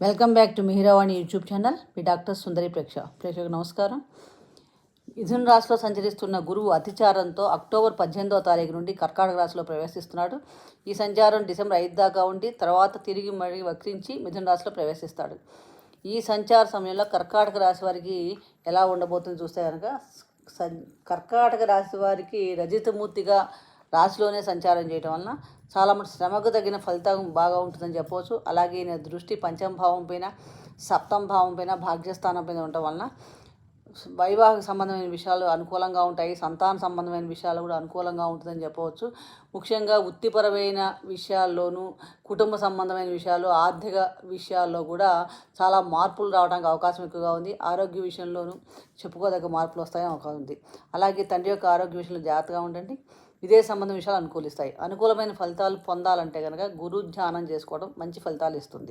Welcome back to Mihiravani YouTube channel. Me doctor Sundari ప్రేక్ష ప్రేక్షకు నమస్కారం. మిథున్ రాశిలో సంచరిస్తున్న గురువు అతిచారంతో అక్టోబర్ పద్దెనిమిదవ తారీఖు నుండి కర్కాటక రాశిలో ప్రవేశిస్తున్నాడు. ఈ సంచారం డిసెంబర్ ఐదు దాకా ఉండి తర్వాత తిరిగి మళ్ళీ వక్రించి మిథున్ రాశిలో ప్రవేశిస్తాడు. ఈ సంచార సమయంలో కర్కాటక రాశి వారికి ఎలా ఉండబోతుందో చూస్తే కనుక కర్కాటక రాశి వారికి రజితమూర్తిగా రాశిలోనే సంచారం చేయటం వలన చాలా మంది శ్రమకు తగిన ఫలితం బాగా ఉంటుందని చెప్పవచ్చు. అలాగే ఈయన దృష్టి పంచమ భావం పైన సప్తం భావం పైన భాగ్యస్థానం పైన ఉండటం వలన వైవాహిక సంబంధమైన విషయాలు అనుకూలంగా ఉంటాయి. సంతాన సంబంధమైన విషయాలు కూడా అనుకూలంగా ఉంటుందని చెప్పవచ్చు. ముఖ్యంగా వృత్తిపరమైన విషయాల్లోనూ కుటుంబ సంబంధమైన విషయాలు ఆర్థిక విషయాల్లో కూడా చాలా మార్పులు రావడానికి అవకాశం ఎక్కువగా ఉంది. ఆరోగ్య విషయంలోనూ చెప్పుకోదగ్గ మార్పులు వస్తాయని అవకాశం ఉంది. అలాగే తండ్రి యొక్క ఆరోగ్య విషయంలో జాగ్రత్తగా ఉండండి. ఇదే సంబంధం విషయాలు అనుకూలిస్తాయి. అనుకూలమైన ఫలితాలు పొందాలంటే కనుక గురు ధ్యానం చేసుకోవడం మంచి ఫలితాలు ఇస్తుంది.